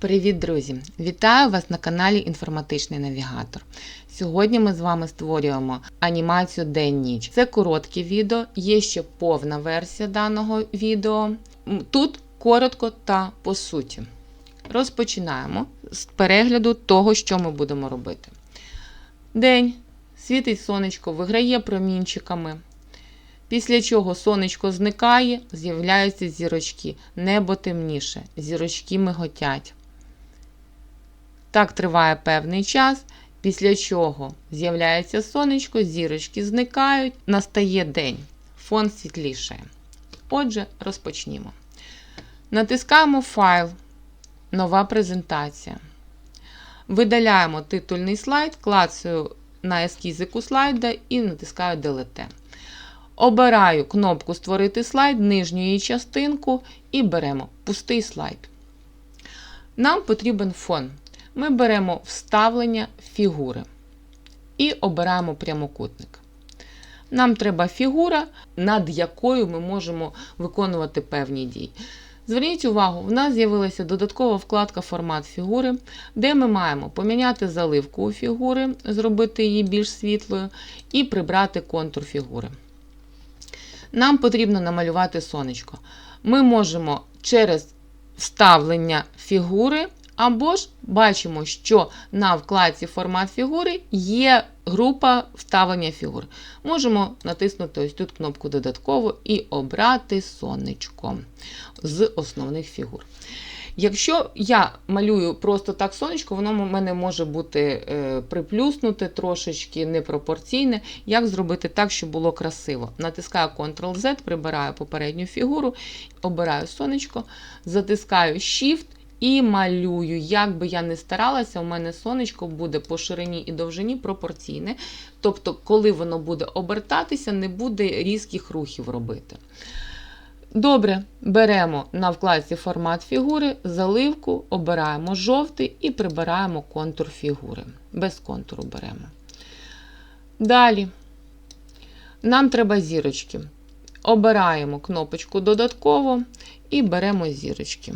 Привіт, друзі! Вітаю вас на каналі Інформатичний Навігатор. Сьогодні ми з вами створюємо анімацію День-ніч. Це коротке відео, є ще повна версія даного відео. Тут коротко та по суті. Розпочинаємо з перегляду того, що ми будемо робити. День. Світить сонечко, виграє промінчиками. Після чого сонечко зникає, з'являються зірочки. Небо темніше, зірочки миготять. Так триває певний час, після чого з'являється сонечко, зірочки зникають, настає день, фон світлішає. Отже, розпочнімо. Натискаємо файл, нова презентація. Видаляємо титульний слайд, клацаю на ескізику слайда і натискаю Delete. Обираю кнопку Створити слайд, нижню її частинку і беремо пустий слайд. Нам потрібен фон. Ми беремо вставлення фігури і обираємо прямокутник. Нам треба фігура, над якою ми можемо виконувати певні дії. Зверніть увагу, в нас з'явилася додаткова вкладка Формат фігури, де ми маємо поміняти заливку у фігури, зробити її більш світлою, і прибрати контур фігури. Нам потрібно намалювати сонечко. Ми можемо через вставлення фігури, або ж бачимо, що на вкладці формат фігури є група вставлення фігур. Можемо натиснути ось тут кнопку додатково і обрати сонечко з основних фігур. Якщо я малюю просто так сонечко, воно у мене може бути е, приплюснуте, трошечки непропорційне. Як зробити так, щоб було красиво? Натискаю Ctrl-Z, прибираю попередню фігуру, обираю сонечко, затискаю Shift і малюю. Як би я не старалася, у мене сонечко буде по ширині і довжині пропорційне. Тобто, коли воно буде обертатися, не буде різких рухів робити. Добре, беремо на вкладці формат фігури, заливку, обираємо жовтий і прибираємо контур фігури. Без контуру беремо. Далі нам треба зірочки. Обираємо кнопочку додатково і беремо зірочки.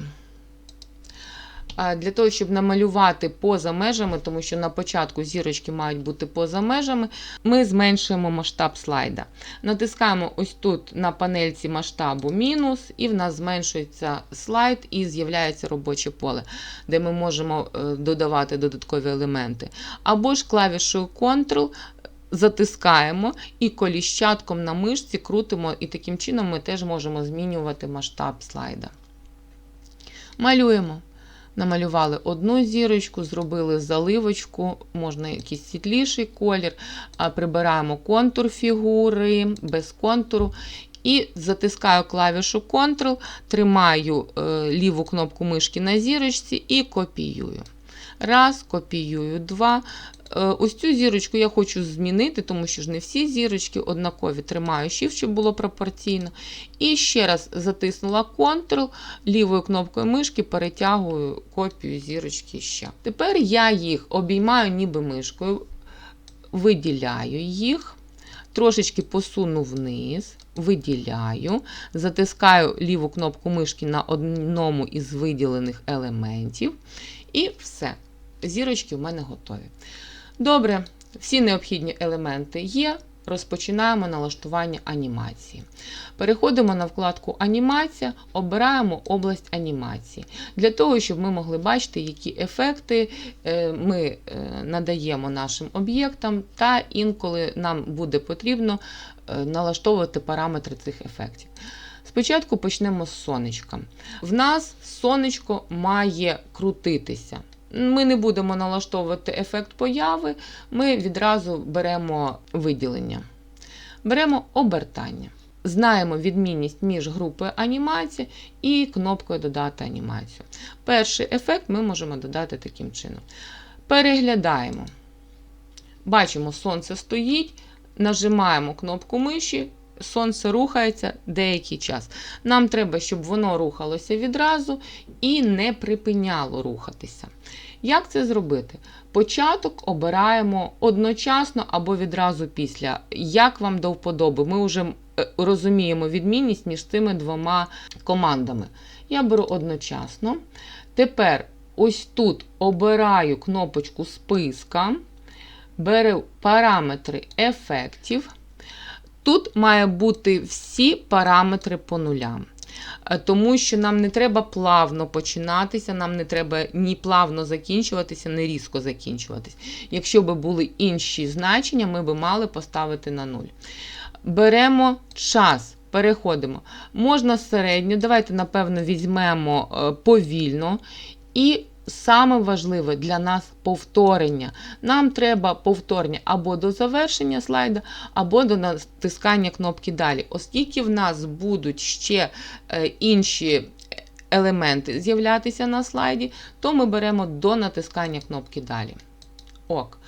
Для того, щоб намалювати поза межами, тому що на початку зірочки мають бути поза межами, ми зменшуємо масштаб слайда. Натискаємо ось тут на панельці масштабу мінус, і в нас зменшується слайд і з'являється робоче поле, де ми можемо е, додавати додаткові елементи. Або ж клавішою Ctrl затискаємо і коліщатком на мишці крутимо, і таким чином ми теж можемо змінювати масштаб слайда. Малюємо. Намалювали одну зірочку, зробили заливочку, можна якийсь світліший колір, прибираємо контур фігури без контуру. І затискаю клавішу Ctrl, тримаю е, ліву кнопку мишки на зірочці і копіюю. Раз, копіюю, два. Е, ось цю зірочку я хочу змінити, тому що ж не всі зірочки однакові. Тримаю Shift, щоб було пропорційно. І ще раз затиснула Ctrl, лівою кнопкою мишки перетягую копію зірочки ще. Тепер я їх обіймаю ніби мишкою, виділяю їх, трошечки посуну вниз. Виділяю, затискаю ліву кнопку мишки на одному із виділених елементів. І все. Зірочки в мене готові. Добре, всі необхідні елементи є. Розпочинаємо налаштування анімації. Переходимо на вкладку Анімація, обираємо область анімації. Для того, щоб ми могли бачити, які ефекти е, ми е, надаємо нашим об'єктам, та інколи нам буде потрібно е, налаштовувати параметри цих ефектів. Спочатку почнемо з сонечка. В нас сонечко має крутитися. Ми не будемо налаштовувати ефект появи, ми відразу беремо виділення. Беремо обертання. Знаємо відмінність між групою анімації і кнопкою Додати анімацію. Перший ефект ми можемо додати таким чином. Переглядаємо. Бачимо, сонце стоїть, нажимаємо кнопку миші, сонце рухається деякий час. Нам треба, щоб воно рухалося відразу і не припиняло рухатися. Як це зробити? Початок обираємо одночасно або відразу після. Як вам до вподоби? Ми вже е, розуміємо відмінність між цими двома командами. Я беру одночасно. Тепер ось тут обираю кнопочку списка, беру параметри ефектів. Тут має бути всі параметри по нулям. Е, Тому що нам не треба плавно починатися, нам не треба ні плавно закінчуватися, ні різко закінчуватися. Якщо б були інші значення, ми б мали поставити на 0. Беремо час, переходимо. Можна середньо, давайте, напевно, візьмемо е, повільно. І саме важливе для нас повторення. Нам треба повторення або до завершення слайда, або до натискання кнопки далі. Оскільки в нас будуть ще е, інші елементи з'являтися на слайді, то ми беремо до натискання кнопки далі. Ок.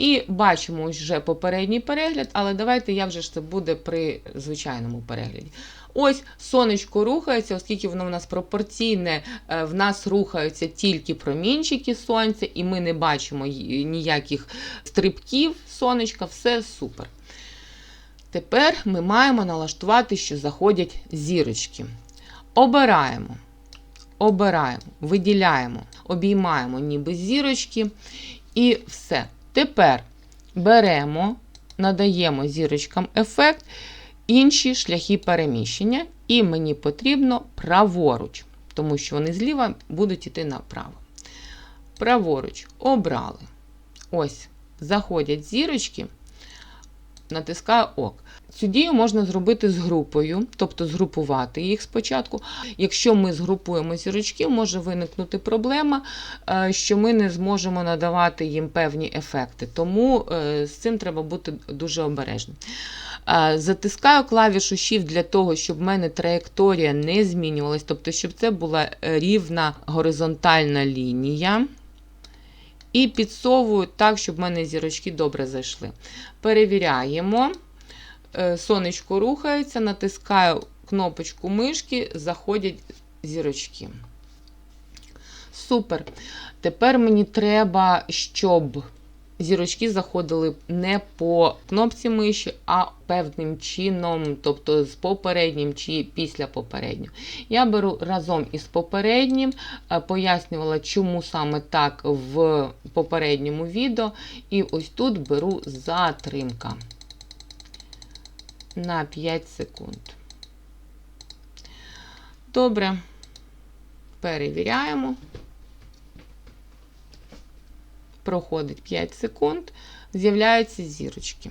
І бачимо вже попередній перегляд, але давайте я вже ж це буде при звичайному перегляді. Ось сонечко рухається, оскільки воно в нас пропорційне, е, в нас рухаються тільки промінчики сонця, і ми не бачимо ніяких стрибків сонечка, все супер. Тепер ми маємо налаштувати, що заходять зірочки. Обираємо, обираємо, виділяємо, обіймаємо ніби зірочки і все. Тепер беремо, надаємо зірочкам ефект, інші шляхи переміщення, і мені потрібно праворуч, тому що вони зліва будуть йти направо. Праворуч обрали. Ось, заходять зірочки, натискаю ок. Цю дію можна зробити з групою, тобто згрупувати їх спочатку. Якщо ми згрупуємо зірочки, може виникнути проблема, е, що ми не зможемо надавати їм певні ефекти. Тому е, з цим треба бути дуже обережним. Е, Затискаю клавішу Shift для того, щоб в мене траєкторія не змінювалась, тобто, щоб це була рівна горизонтальна лінія. І підсовую так, щоб в мене зірочки добре зайшли. Перевіряємо. Е, Сонечко рухається, натискаю кнопочку мишки, заходять зірочки. Супер. Тепер мені треба, щоб зірочки заходили не по кнопці миші, а певним чином, тобто з попереднім чи після попереднього. Я беру разом із попереднім, е, пояснювала, чому саме так в попередньому відео. І ось тут беру затримка на 5 секунд. Добре. Перевіряємо. Проходить 5 секунд, з'являються зірочки.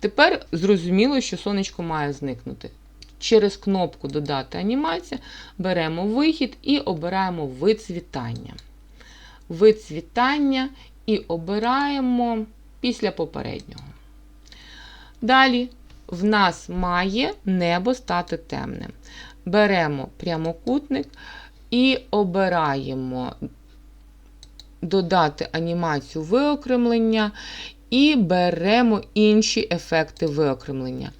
Тепер зрозуміло, що сонечко має зникнути. Через кнопку Додати анімація беремо вихід і обираємо вицвітання. Вицвітання і обираємо після попереднього. Далі в нас має небо стати темним. Беремо прямокутник і обираємо додати анімацію виокремлення і беремо інші ефекти виокремлення.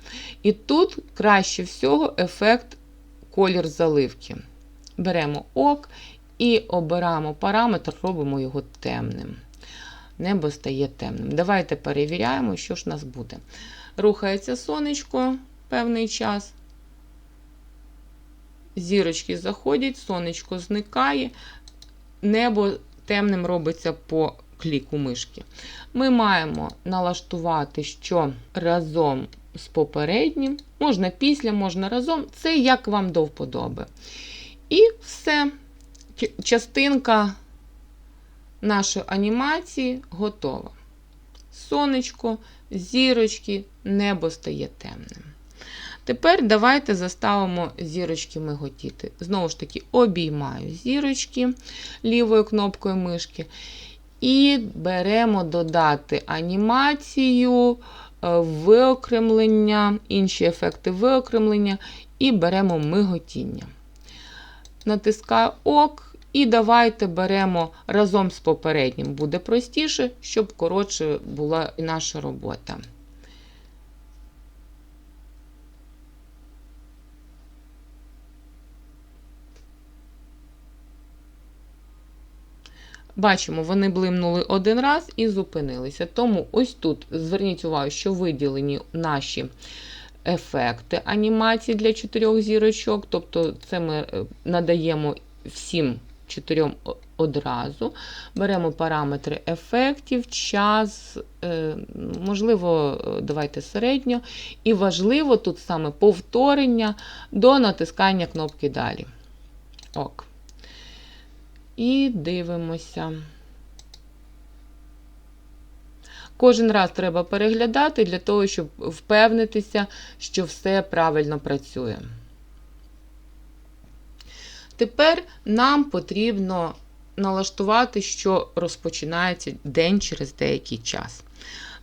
І тут краще всього ефект колір заливки. Беремо ок і обираємо параметр, робимо його темним. Небо стає темним. Давайте перевіряємо, що ж у нас буде. Рухається сонечко певний час. Зірочки заходять, сонечко зникає, небо темним робиться по кліку мишки. Ми маємо налаштувати, що разом з попереднім, можна після, можна разом, це як вам до вподоби. І все, частинка нашої анімації готова. Сонечко, зірочки, небо стає темним. Тепер давайте заставимо зірочки миготіти. Знову ж таки, обіймаю зірочки лівою кнопкою мишки. І беремо додати анімацію, виокремлення, інші ефекти виокремлення, і беремо миготіння. Натискаю ок. І давайте беремо разом з попереднім, буде простіше, щоб коротше була наша робота. Бачимо, вони блимнули один раз і зупинилися. Тому ось тут зверніть увагу, що виділені наші ефекти анімації для чотирьох зірочок. Тобто, це ми надаємо всім чотирьом одразу. Беремо параметри ефектів, час, е, можливо, е, давайте середньо. І важливо тут саме повторення до натискання кнопки Далі. Ок. І дивимося. Кожен раз треба переглядати для того, щоб впевнитися, що все правильно працює. Тепер нам потрібно налаштувати, що розпочинається день через деякий час.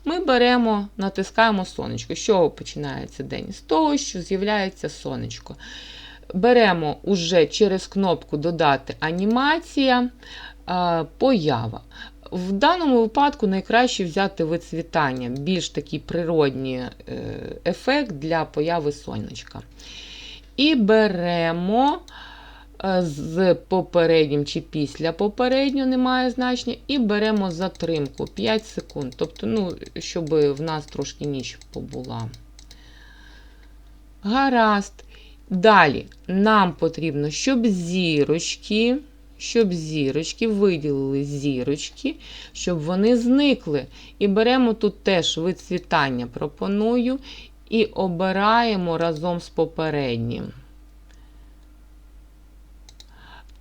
Ми беремо, натискаємо сонечко. З чого починається день? З того, що з'являється сонечко. Беремо уже через кнопку Додати анімація, поява. В даному випадку найкраще взяти вицвітання, більш такий природній ефект для появи сонечка. І беремо з попереднім чи після попереднього немає значення, і беремо затримку 5 секунд. Тобто, ну, щоб в нас трошки ніч побула. Гаразд. Далі нам потрібно, щоб зірочки, щоб зірочки виділили зірочки, щоб вони зникли. І беремо тут теж вицвітання, пропоную, і обираємо разом з попереднім.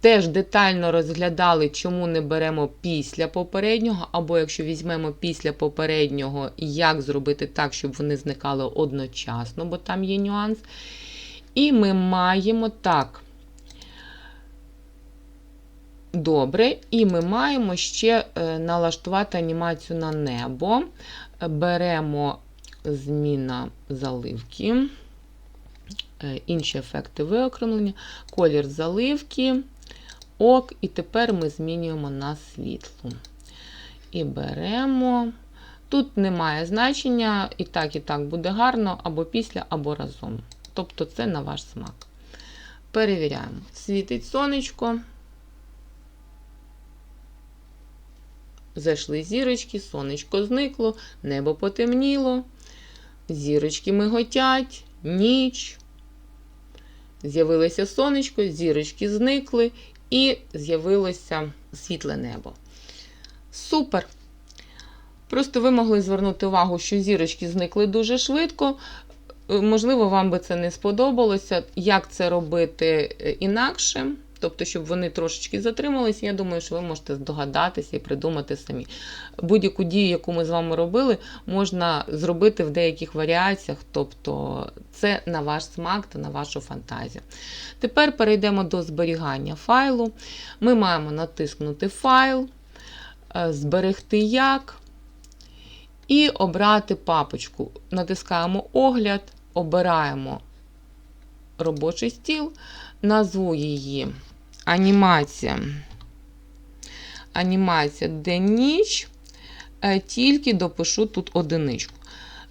Теж детально розглядали, чому не беремо після попереднього, або якщо візьмемо після попереднього, як зробити так, щоб вони зникали одночасно, бо там є нюанс. І ми маємо так. Добре, і ми маємо ще е, налаштувати анімацію на небо. Беремо зміна заливки, е, інші ефекти виокремлення, колір заливки. Ок, і тепер ми змінюємо на світло. І беремо. Тут немає значення, і так, і так буде гарно, або після, або разом. Тобто це на ваш смак. Перевіряємо. Світить сонечко. Зайшли зірочки, сонечко зникло, небо потемніло, зірочки миготять, ніч. З'явилося сонечко, зірочки зникли, і з'явилося світле небо. Супер! Просто ви могли звернути увагу, що зірочки зникли дуже швидко. Можливо, вам би це не сподобалося. Як це робити е, інакше? Тобто, щоб вони трошечки затрималися, я думаю, що ви можете здогадатися і придумати самі. Будь-яку дію, яку ми з вами робили, можна зробити в деяких варіаціях, тобто це на ваш смак та на вашу фантазію. Тепер перейдемо до зберігання файлу. Ми маємо натиснути файл, е, зберегти як. І обрати папочку. Натискаємо огляд, обираємо робочий стіл, назву її анімація. Анімація день-ніч, е, тільки допишу тут одиничку.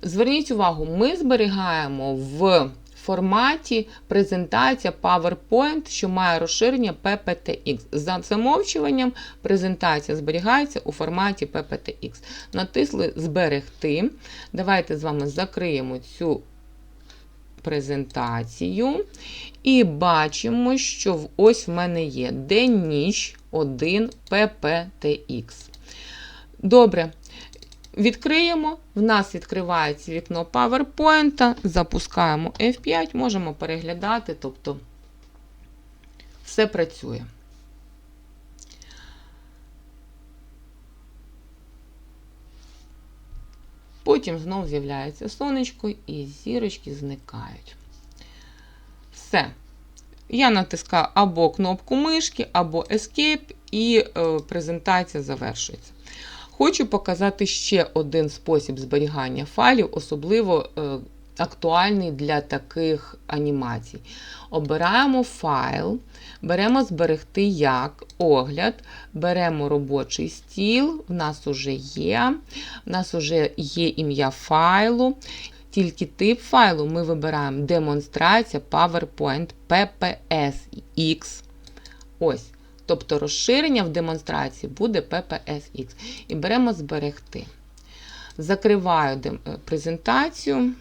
Зверніть увагу, ми зберігаємо в форматі презентація PowerPoint, що має розширення PPTX. За замовчуванням презентація зберігається у форматі PPTX. Натисли Зберегти. Давайте з вами закриємо цю презентацію. І бачимо, що ось в мене є день-ніч 1 PPTX. Добре. Відкриємо, в нас відкривається вікно PowerPoint, запускаємо F5, можемо переглядати, тобто все працює. Потім знову з'являється сонечко і зірочки зникають. Все. Я натискаю або кнопку мишки, або Escape, і е, презентація завершується. Хочу показати ще один спосіб зберігання файлів, особливо е, актуальний для таких анімацій. Обираємо файл, беремо зберегти як огляд, беремо робочий стіл, в нас вже є, в нас вже є ім'я файлу. Тільки тип файлу ми вибираємо демонстрація PowerPoint PPSX. Ось. Тобто розширення в демонстрації буде PPSX. І беремо зберегти. Закриваю презентацію.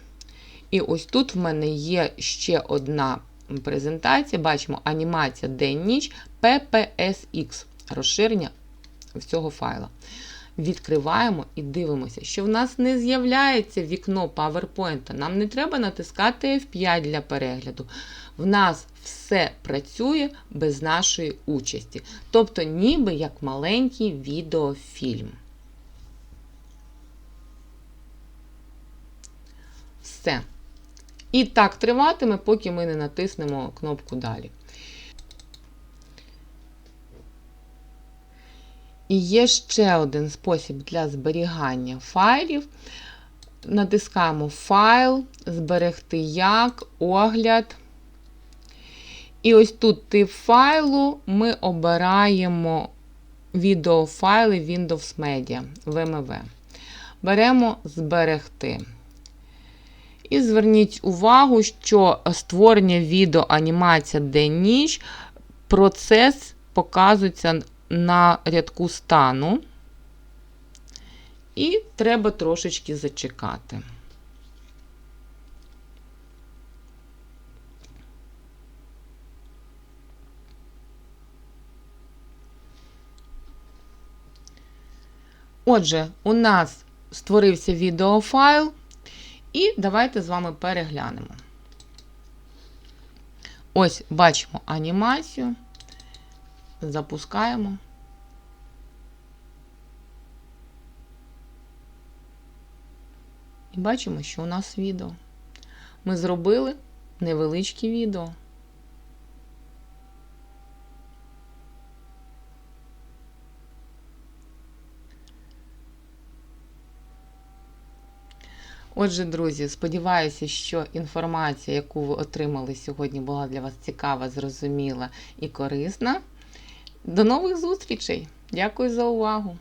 І ось тут в мене є ще одна презентація. Бачимо анімація день-ніч PPSX. розширення всього файла. Відкриваємо і дивимося, що в нас не з'являється вікно PowerPoint. Нам не треба натискати F5 для перегляду. В нас все працює без нашої участі. Тобто, ніби як маленький відеофільм. Все. І так триватиме, поки ми не натиснемо кнопку Далі. І є ще один спосіб для зберігання файлів. Натискаємо Файл, Зберегти як, огляд. І ось тут тип файлу ми обираємо відеофайли Windows Media VMV. Беремо Зберегти. І зверніть увагу, що створення відео анімація день-ніч, процес показується на рядку стану. І треба трошечки зачекати. Отже, у нас створився відеофайл, і давайте з вами переглянемо. Ось бачимо анімацію, запускаємо. І бачимо, що у нас відео. Ми зробили невеличке відео. Отже, друзі, сподіваюся, що інформація, яку ви отримали сьогодні, була для вас цікава, зрозуміла і корисна. До нових зустрічей! Дякую за увагу!